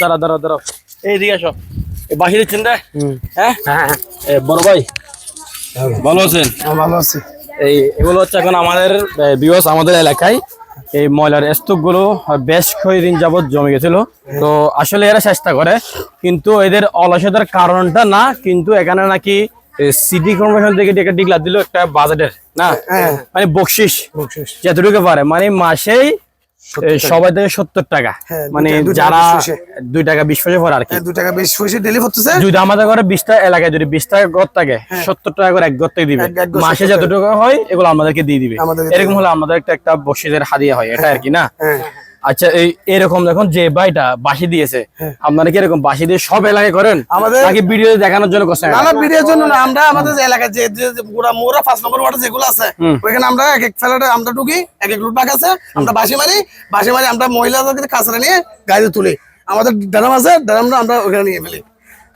দাঁড়া দাঁড়া দাঁড়া এইদিকে আসো। এই বাসি দিচ্ছেন রে হ্যাঁ? এ, বড় ভাই? ভালো আছেন ভালো আছি এই এগুলো হচ্ছে এখন আমাদের বিওস আমাদের এলাকায়। এই ময়লার স্তূপগুলো বেশ কয়েকদিন যাবৎ জমে গেছিল। তো আসলে এরা চেষ্টা করে কিন্তু এদের অলসতার কারণটা না কিন্তু এখানে নাকি সিটি কর্পোরেশন থেকে একটা ডিগলা দিল একটা বাজেটের না? মানে বকশিস। যতটুকু পারে। মানে মাসেই সবাই থেকে সত্তর টাকা। হ্যাঁ, মানে যারা দুই টাকা বিশ পয়সা পরে আর কি। দুই টাকা বিশ পয়সা ডেলি হচ্ছে যদি আমাদের ঘরে বিশটা এলাকায় যদি বিশ টাকা ঘর থাকে সত্তর টাকা করে এক ঘর থেকে দিবে। হ্যাঁ। মাসে যত টাকা। হয় এগুলো আমাদেরকে দিয়ে দিবে। এরকম হলে আমাদের একটা একটা বসিদের হাদিয়া হয় এটা আর কি না? হ্যাঁ। আচ্ছা এই এরকম দেখুন যে ভাইটা বাসি দিয়েছে। আপনারা কি এরকম বাসি দিয়ে সব এলাকায় করেন? আমাদের- নাকি ভিডিও দেখানোর জন্য করছেন? না ভিডিওর জন্য না আমরা আমাদের যে এলাকায় যে যে মোরা পাঁচ নম্বর ওয়ার্ডে যেগুলো আছে ওইখানে আমরা এক এক ফেলাটে আমরা ঢুকি এক এক লুটবাক আছে আমরা বাসি মারি বাসি মারি আমরা মহিলাদেরকে কাছরা নিয়ে গাড়িতে তুলি। আমাদের ড্রাম আছে ড্রামটা আমরা ওখানে নিয়ে ফেলি।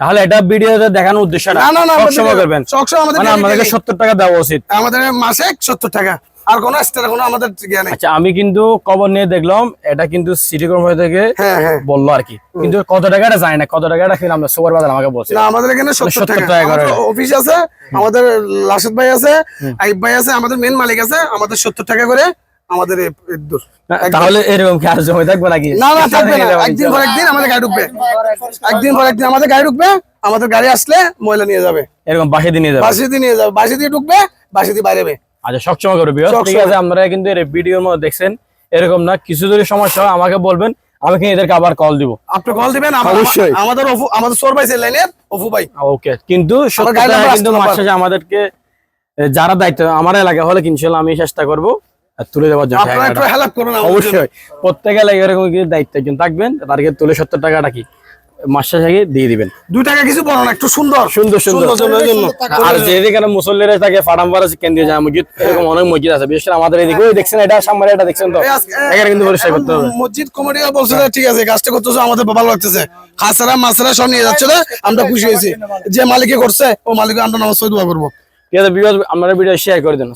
তাহলে এটা ভিডিওতে দেখানোর উদ্দেশ্য না, না, না, করবেন। আমাদের মানে। সত্তর টাকা দেওয়া উচিত। আমাদের মাসে সত্তর টাকা। আর কোনো কোনো আমাদের ইয়ে নেই। আচ্ছা আমি কিন্তু খবর নিয়ে দেখলাম এটা কিন্তু সিটি কর্মচারী থেকে হ্যাঁ হ্যাঁ। বলল আর কি। কিন্তু কত টাকাটা যায় না কত টাকাটা কিন্তু আমরা সুপার বাজার আমাকে বলছে। না আমাদের এখানে 70 টাকা। টাকা অফিস আছে আমাদের লাসিদ ভাই আছে আইব ভাই আছে আমাদের মেন মালিক আছে আমাদের সত্তর টাকা করে আমাদের। তাহলে এরকম কি আর জমে থাকবে নাকি? না না থাকবে না। একদিন পর একদিন আমাদের গাড়ি ঢুকবে। একদিন পর একদিন আমাদের গাড়ি ঢুকবে আমাদের গাড়ি আসলে ময়লা নিয়ে যাবে। এরকম বাসে দিয়ে নিয়ে যাবে। বাসি দিয়ে নিয়ে যাবে। বাসি দিয়ে ঢুকবে বাসি দিয়ে বাইরে আচ্ছা সবসময় করবে ঠিক আছে আপনারা কিন্তু এর ভিডিওর মধ্যে দেখছেন এরকম না কিছু যদি সমস্যা হয় আমাকে বলবেন আমি কিন্তু এদেরকে আবার কল দিব। আপনি কল দিবেন অবশ্যই। আমাদের অফু আমাদের সোর ভাই লাইনের অফু ভাই। ওকে কিন্তু কিন্তু মাস আমাদেরকে যারা দায়িত্ব আমার এলাকা হলে ইনশাল্লাহ আমি চেষ্টা করব তুলে দেওয়ার জন্য। আপনারা একটু হেল্প করুন জন্য। অবশ্যই। প্রত্যেক এলাকায় এরকম কিছু দায়িত্ব একজন থাকবেন তাদেরকে তুলে সত্তর টাকাটা কি? দিয়ে দিবেন। দুই টাকা কিছু বলো না একটু সুন্দর। সুন্দর সুন্দর। সুন্দর জন্য আর যেদিকে মুসল্লিরা থাকে ফাটামপাড়া কেন্দ্রীয় জামা মসজিদ এরকম অনেক মসজিদ আছে বিশেষ করে আমাদের এদিকে। দেখছেন এটা সামনে এটা দেখছেন তো? এখানে কিন্তু পরিষ্কার করতে হবে। মসজিদ কমিটি বলছে ঠিক আছে কাজটা করতেছে আমাদের ভালো লাগতেছে। খাসারা মাসারা সব নিয়ে যাচ্ছে আমরা খুশি হয়েছি। যে মালিকে করছে ও মালিক আমরা পড়ে দোয়া করব। ঠিক আছে বিকজ আপনারা ভিডিও শেয়ার করে দেন